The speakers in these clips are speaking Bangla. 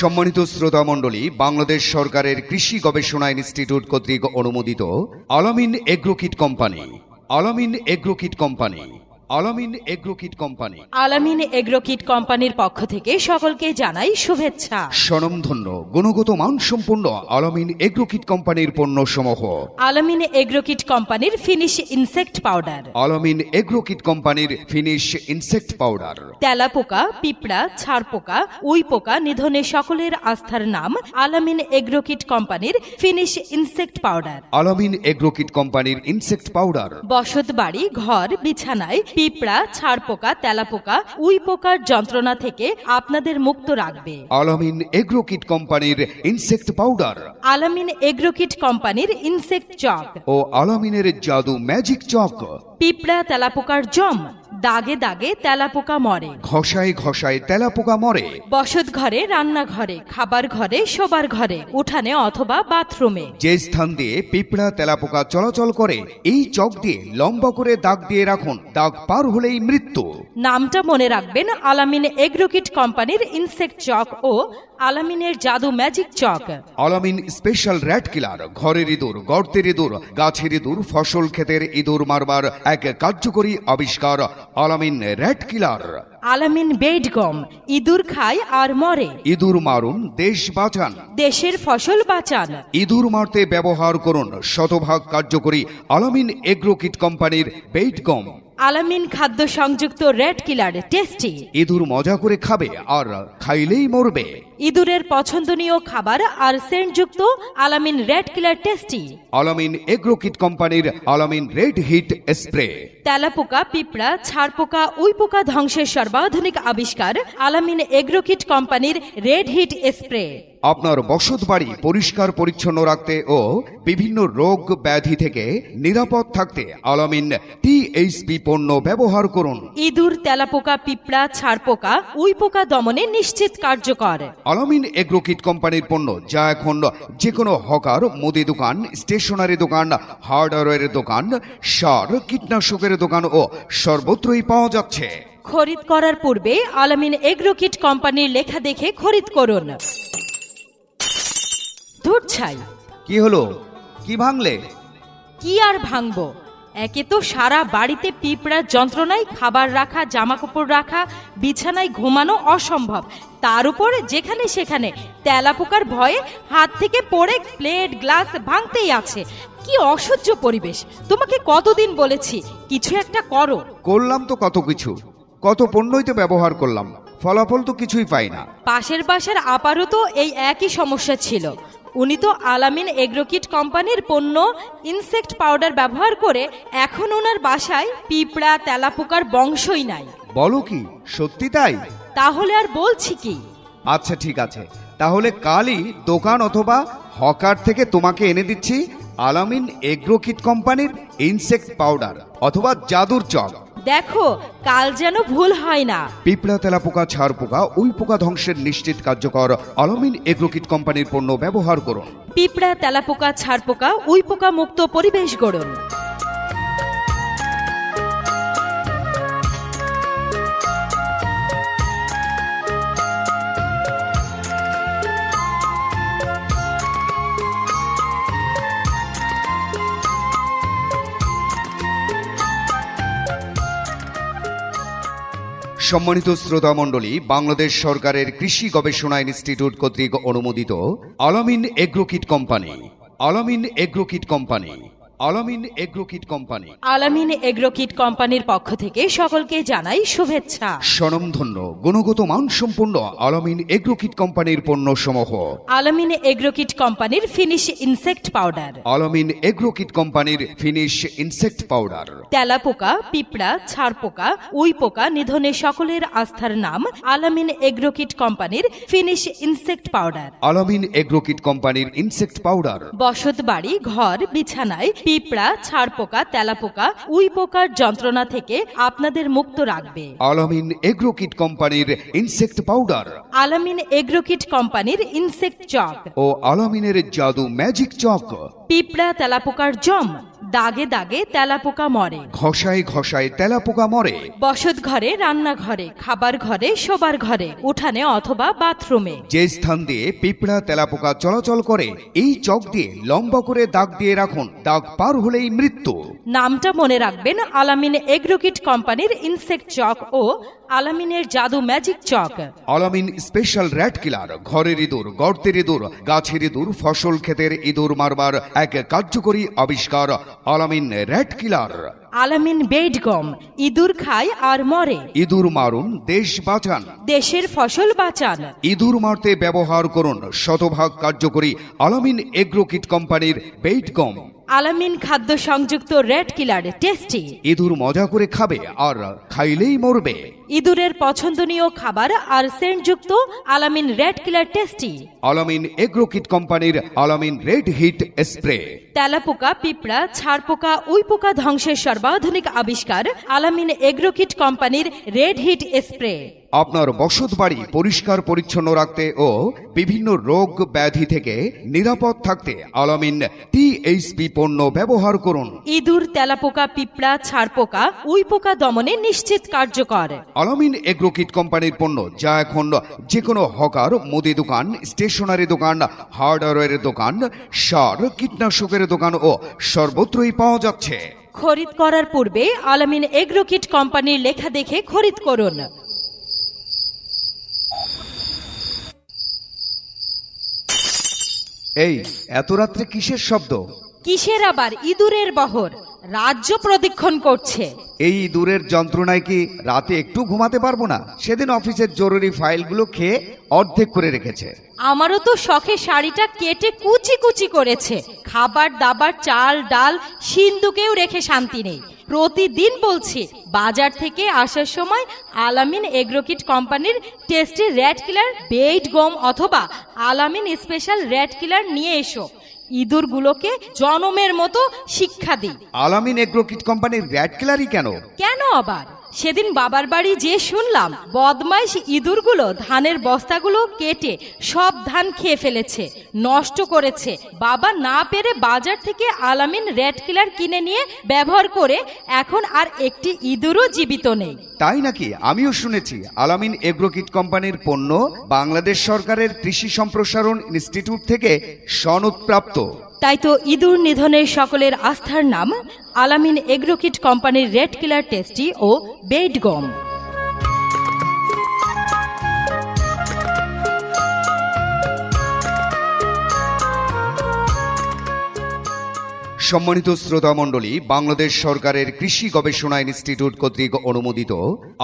সম্মানিত শ্রোতা মণ্ডলী, বাংলাদেশ সরকারের কৃষি গবেষণা ইনস্টিটিউট কর্তৃক অনুমোদিত আলামিন এগ্রোকিট কোম্পানি, আলামিন এগ্রোকিট কোম্পানি। আলামিন এগ্রোকিট কোম্পানি। আলামিন এগ্রোকিট কোম্পানির পক্ষ থেকে সকলকে জানাই শুভেচ্ছা। স্বনমধন্য গুণগত মানসম্পন্ন আলামিন এগ্রোকিট কোম্পানির পণ্য সমূহ আলামিন এগ্রোকিট কোম্পানির ফিনিশ ইনসেক্ট পাউডার। আলামিন এগ্রোকিট কোম্পানির ফিনিশ ইনসেক্ট পাউডার। তেলাপোকা পিঁপড়া ছাড়পোকা উই পোকা নিধনে সকলের আস্থার নাম আলামিন এগ্রোকিট কোম্পানির ফিনিশ ইনসেক্ট পাউডার। আলামিন এগ্রোকিট কোম্পানির ইনসেক্ট পাউডার। বসত বাড়ি ঘর বিছানায় পিঁপড়া ছাড়পোকা তেলাপোকা উই পোকার যন্ত্রণা থেকে আপনাদের মুক্ত রাখবে। আলামিন এগ্রোকিট কোম্পানির ইনসেক্ট পাউডার। আলামিন এগ্রোকিট কোম্পানির ইনসেক্ট চক। ও আলামিনের জাদু ম্যাজিক চক। পিঁপড়া তেলাপোকার জম। দাগে দাগে তেলাপোকা মরে। ঘষায় ঘষায় তেলাপোকা মরে। বসত ঘরে রান্নাঘরে খাবার ঘরে শোবার ঘরে উঠানে অথবা বাথরুমে। যে স্থান দিয়ে পিঁপড়া তেলাপোকা চলাচল করে এই চক দিয়ে লম্বা করে দাগ দিয়ে রাখুন। দাগ পার হলেই মৃত্যু। নামটা মনে রাখবেন আলামিন এগ্রোকিট কোম্পানির ইনসেক্ট চক ও আলামিনের জাদু ম্যাজিক চক। আলামিন স্পেশাল র্যাট কিলার ঘরের ইঁদুর গর্তের ইঁদুর গাছের ইঁদুর ফসল ক্ষেতের ইঁদুর মারবার এক কার্যকরী আবিষ্কার। আলামিন র্যাট কিলার। আলামিন বেড গম ইঁদুর খায় আর মরে। ইঁদুর মারুন দেশ বাঁচান। দেশের ফসল বাঁচান। ইঁদুর মারতে ব্যবহার করুন শতভাগ কার্যকরী আলামিন এগ্রোকিট কোম্পানির বেইট গম। আলামিন খাদ্য সংযুক্ত রেড কিলার টেস্টি। ইঁদুর মজা করে খাবে আর খাইলেই মরবে। ইঁদুরের পছন্দনীয় খাবার আর সেন্টযুক্ত আলামিন রেড কিলার টেস্টি। আলামিন এগ্রোকিট কোম্পানির আলামিন রেড হিট স্প্রে। তেলাপোকা পিঁপড়া ছাড়পোকা উইপোকা ধ্বংসের সর্বাধুনিক আবিষ্কার আলামিন এগ্রোকিট কোম্পানির রেড হিট স্প্রে। আপনার বসত বাড়ি পরিষ্কার পরিচ্ছন্ন রাখতে ও বিভিন্ন রোগ ব্যাধি থেকে নিরাপদ থাকতে আলামিন টিএইচপি পণ্য ব্যবহার করুন। ইঁদুর তেলাপোকা পিঁপড়া ছাড়পোকা উইপোকা দমনে নিশ্চিত কার্যকর। আলামিন এগ্রোকিট কোম্পানির পণ্য যা এখন যে কোনো হকার মুদি দোকান স্টেশনারি দোকান হার্ডওয়্যারের দোকান সার কীটনাশকের দোকান ও সর্বত্রই পাওয়া যাচ্ছে। খরিদ করার পূর্বে আলামিন এগ্রোকিট কোম্পানির লেখা দেখে খরিদ করুন। ধুর ছাই। কি হলো? কি ভাঙলে? কি আর ভাঙবো? একে তো সারা বাড়িতে পিঁপড়ার যন্ত্রণায় খাবার রাখা জামা কাপড় রাখা বিছানায় ঘুমানো অসম্ভব। তার উপরে যেখানে সেখানে তেলাপোকার ভয়ে হাত থেকে পড়ে প্লেট গ্লাস ভাঙতেই আছে। কি অসহ্য পরিবেশ। তোমাকে কতদিন বলেছি কিছু একটা করো। করলাম তো কত কিছু। কত পণ্যই তো ব্যবহার করলাম। ফলাফল তো কিছুই পাই না। পাশের বাসার আপারও তো এই একই সমস্যা ছিল। উনি তো আলামিন এগ্রোকিট কোম্পানির পণ্য ইনসেক্ট পাউডার ব্যবহার করে এখন ওনার বাসায় পিঁপড়া তেলাপোকার বংশই নাই। বলো কি সত্যি তাই? তাহলে আর বলছি কি? আচ্ছা ঠিক আছে। তাহলে কালই দোকান অথবা হকার থেকে তোমাকে এনে দিচ্ছি আলামিন এগ্রোকিট কোম্পানির ইনসেক্ট পাউডার অথবা জাদুর চক দেখো কাল যেন ভুল হয় না। পিঁপড়া তেলা পোকা ছাড় পোকা উই পোকা ধ্বংসের নিশ্চিত কার্যকর আলামিন এগ্রোকিট কোম্পানির পণ্য ব্যবহার করুন। পিঁপড়া তেলাপোকা ছাড়পোকা উই পোকা মুক্ত পরিবেশ গড়ুন। সম্মানিত শ্রোতা মণ্ডলী, বাংলাদেশ সরকারের কৃষি গবেষণা ইনস্টিটিউট কর্তৃক অনুমোদিত আলামিন এগ্রোকিট কোম্পানি, আলামিন এগ্রোকিট কোম্পানি। আলামিন এগ্রোকিট কোম্পানি। আলামিন এগ্রোকিট কোম্পানির পক্ষ থেকে সকলকে জানাই শুভেচ্ছা। স্বনমধন্য গুণগত মানসম্পন্ন আলামিন এগ্রোকিট কোম্পানির পণ্য সমূহ আলামিন এগ্রোকিট কোম্পানির ফিনিশ ইনসেক্ট পাউডার। আলামিন এগ্রোকিট কোম্পানির ফিনিশ ইনসেক্ট পাউডার। তেলাপোকা পিঁপড়া ছাড়পোকা উই পোকা নিধনে সকলের আস্থার নাম আলামিন এগ্রোকিট কোম্পানির ফিনিশ ইনসেক্ট পাউডার। আলামিন এগ্রোকিট কোম্পানির ইনসেক্ট পাউডার। বসত বাড়ি ঘর বিছানায় পিঁপড়া ছাড়পোকা তেলাপোকা উই পোকার যন্ত্রণা থেকে আপনাদের মুক্ত রাখবে। আলামিন এগ্রোকিট কোম্পানির ইনসেক্ট পাউডার। আলামিন এগ্রোকিট কোম্পানির ইনসেক্ট চক। ও আলামিনের জাদু ম্যাজিক চক। পিঁপড়া তেলাপোকার জম। দাগে দাগে তেলাপোকা মরে। ঘষায় ঘষায় তেলাপোকা মরে। বসত ঘরে রান্নাঘরে খাবার ঘরে শোবার ঘরে উঠানে অথবা বাথরুমে। যে স্থান দিয়ে পিঁপড়া তেলাপোকা চলাচল করে এই চক দিয়ে লম্বা করে দাগ দিয়ে রাখুন। দাগ পার হলেই মৃত্যু। নামটা মনে রাখবেন আলামিন এগ্রোকিট কোম্পানির ইনসেক্ট চক ও আলামিনের জাদু ম্যাজিক চক। আলামিন স্পেশাল র্যাট কিলার ঘরের ইঁদুর গর্তের ইঁদুর গাছের ইঁদুর ফসল ক্ষেতের ইঁদুর মারবার এক কার্যকরী আবিষ্কার আলামিন র্যাট কিলার। আলামিন বেডগম ইঁদুর খায় আর মরে। ইঁদুর মারুন দেশ বাঁচান। দেশের ফসল বাঁচান। ইঁদুর মারতে ব্যবহার করুন শতভাগ কার্যকরী আলামিন এগ্রোকিট কোম্পানির বেইট গম। আলামিন খাদ্য সংযুক্ত রেড কিলার টেস্টি। ইঁদুর মজা করে খাবে আর খাইলেই মরবে। ইঁদুরের পছন্দনীয় খাবার আর সেন্টযুক্ত আলামিন রেড কিলার টেস্টি। আলামিন এগ্রোকিট কোম্পানির আলামিন রেড হিট স্প্রে। তেলাপোকা পিঁপড়া ছাড়পোকা উইপোকা ধ্বংসের সর্বাধুনিক আবিষ্কার আলামিন এগ্রোকিট কোম্পানির রেড হিট স্প্রে। আপনার বসত বাড়ি পরিষ্কার পরিচ্ছন্ন রাখতে ও বিভিন্ন রোগ ব্যাধি থেকে নিরাপদ থাকতে আলামিন টিএইচপি পণ্য ব্যবহার করুন। ইঁদুর তেলাপোকা পিঁপড়া ছাড়পোকা উইপোকা দমনে নিশ্চিত কার্যকর। আলামিন এগ্রোকিট কোম্পানির পণ্য যা এখন যে কোনো হকার মুদি দোকান স্টেশনারি দোকান হার্ডওয়্যারের দোকান সার কীটনাশকের দোকান ও সর্বত্রই পাওয়া যাচ্ছে। খরিদ করার পূর্বে আলামিন এগ্রোকিট কোম্পানির লেখা দেখে খরিদ করুন। এই এত রাত্রে কিসের শব্দ? কিসের আবার ইঁদুরের বহর? রাজ্য প্রদক্ষিণ করছে। এই দূরের যন্ত্রণায় কি রাতে একটু ঘুমাতে পারব না? সেদিন অফিসের জরুরি ফাইলগুলো খেয়ে অর্ধেক করে রেখেছে। আমারও তো শখে শাড়িটা কেটে কুচি কুচি করেছে। খাবার দাবার চাল ডাল সিন্ধুকেও রেখে শান্তি নেই। প্রতিদিন বলছি বাজার থেকে আসার সময় আলামিন এগ্রোকিট কোম্পানির টেস্টি র্যাট কিলার বেইট গম অথবা আলামিন স্পেশাল র্যাট কিলার নিয়ে এসো। ইঁদুরগুলোকে জনমের মতো শিক্ষা দিই। আলামিন এগ্রোকিট কোম্পানির র্যাড কিলারই কেন? কেন আবার? সেদিন বাবার বাড়ি যে শুনলাম, বদমাইশ ইঁদুরগুলো ধানের বস্তাগুলো কেটে সব ধান খেয়ে ফেলেছে, নষ্ট করেছে। বাবা না পেরে বাজার থেকে আলামিন রেড কিলার কিনে নিয়ে ব্যবহার করে এখন আর একটি ইঁদুরও জীবিত নেই। তাই নাকি? আমিও শুনেছি, আলামিন এগ্রোকিট কোম্পানির পণ্য বাংলাদেশ সরকারের কৃষি সম্প্রসারণ ইনস্টিটিউট থেকে সনদপ্রাপ্ত তাই তো ইঁদুর নিধনের সকলের আস্থার নাম আলামিন এগ্রোকিট কোম্পানির রেড কিলার টেস্টি ও বেড গম। সম্মানিত শ্রোতা মণ্ডলী, বাংলাদেশ সরকারের কৃষি গবেষণা ইনস্টিটিউট কর্তৃক অনুমোদিত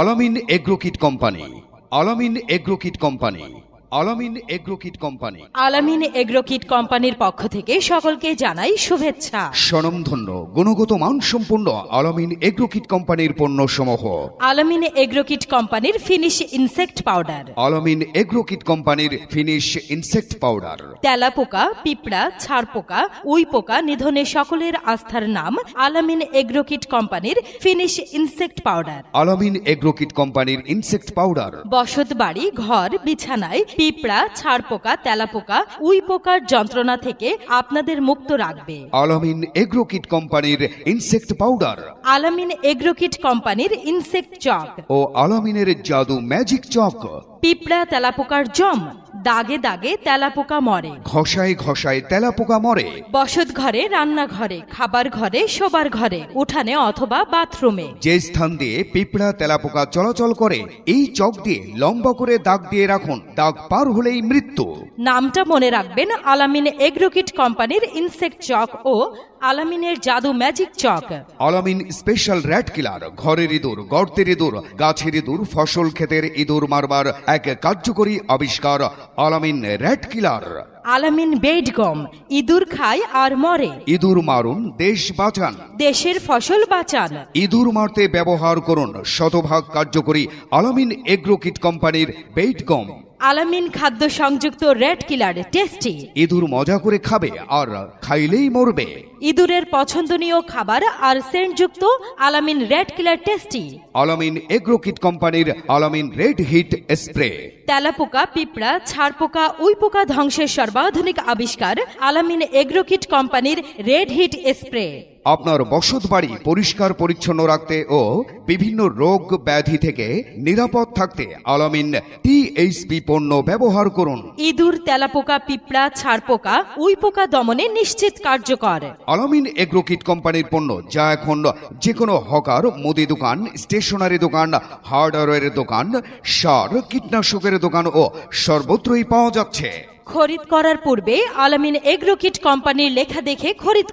আলামিন এগ্রোকিট কোম্পানি, আলামিন এগ্রোকিট কোম্পানি। আলামিন এগ্রোকিট কোম্পানি। আলামিন এগ্রোকিট কোম্পানির পক্ষ থেকে সকলকে জানাই শুভেচ্ছা। স্বনমধন্য গুণগত মানসম্পন্ন আলামিন এগ্রোকিট কোম্পানির পণ্য সমূহ আলামিন এগ্রোকিট কোম্পানির ফিনিশ ইনসেক্ট পাউডার। আলামিন এগ্রোকিট কোম্পানির ফিনিশ ইনসেক্ট পাউডার। তেলাপোকা পিঁপড়া ছাড়পোকা উই পোকা নিধনে সকলের আস্থার নাম আলামিন এগ্রোকিট কোম্পানির ফিনিশ ইনসেক্ট পাউডার। আলামিন এগ্রোকিট কোম্পানির ইনসেক্ট পাউডার। বসত বাড়ি ঘর বিছানায় পিঁপড়া ছাড়পোকা তেলাপোকা উই পোকার যন্ত্রণা থেকে আপনাদের মুক্ত রাখবে। আলামিন এগ্রোকিট কোম্পানির ইনসেক্ট পাউডার। আলামিন এগ্রোকিট কোম্পানির ইনসেক্ট চক। ও আলামিনের জাদু ম্যাজিক চক। পিঁপড়া তেলাপোকার জম। দাগে দাগে তেলাপোকা মরে। ঘষায় ঘষায় তেলাপোকা মরে। বসত ঘরে রান্নাঘরে খাবার ঘরে শোবার ঘরে উঠানে অথবা বাথরুমে। যে স্থান দিয়ে পিঁপড়া তেলাপোকা চলাচল করে এই চক দিয়ে লম্বা করে দাগ দিয়ে রাখুন। দাগ পার হলেই মৃত্যু। নামটা মনে রাখবেন আলামিন এগ্রোকিট কোম্পানির ইনসেক্ট চক ও আলামিনের জাদু ম্যাজিক চক। আলামিন স্পেশাল র্যাট কিলার ঘরের ইঁদুর গর্তের ইঁদুর গাছের ইঁদুর ফসল ক্ষেতের ইঁদুর মারবার এক কার্যকরী আবিষ্কার। আলামিন রেড কিলার। আলামিন বেডগম ইঁদুর খায় আর মরে। ইঁদুর মারুন দেশ বাঁচান। দেশের ফসল বাঁচান। ইঁদুর মারতে ব্যবহার করুন শতভাগ কার্যকরী আলামিন এগ্রোকিট কোম্পানির বেইট গম। আলামিন খাদ্য সংযুক্ত রেড কিলার টেস্টি। ইঁদুর মজা করে খাবে আর খাইলেই মরবে। ইঁদুরের পছন্দনীয় খাবার আর সেন্টযুক্ত আলামিন রেড কিলার টেস্টি। আলামিন এগ্রোকিট কোম্পানির আলামিন রেড হিট স্প্রে। তেলাপোকা পিঁপড়া ছাড়পোকা উইপোকা ধ্বংসের সর্বাধুনিক আবিষ্কার আলামিন এগ্রোকিট কোম্পানির রেড হিট স্প্রে। আপনার বসত বাড়ি পরিষ্কার পরিচ্ছন্ন রাখতে ও বিভিন্ন রোগ ব্যাধি থেকে নিরাপদ থাকতে আলামিন টিএইচপি পণ্য ব্যবহার করুন। ইঁদুর তেলাপোকা পিঁপড়া ছাড়পোকা উইপোকা দমনে নিশ্চিত কার্যকর। আলামিন এগ্রোকিট কোম্পানির পণ্য যা এখন যে কোনো হকার মুদি দোকান স্টেশনারি দোকান হার্ডওয়্যারের দোকান সার কীটনাশকের দোকান ও সর্বত্রই পাওয়া যাচ্ছে। খরিদ করার পূর্বে আলামিন এগ্রোকিট কোম্পানির লেখা দেখে খরিদ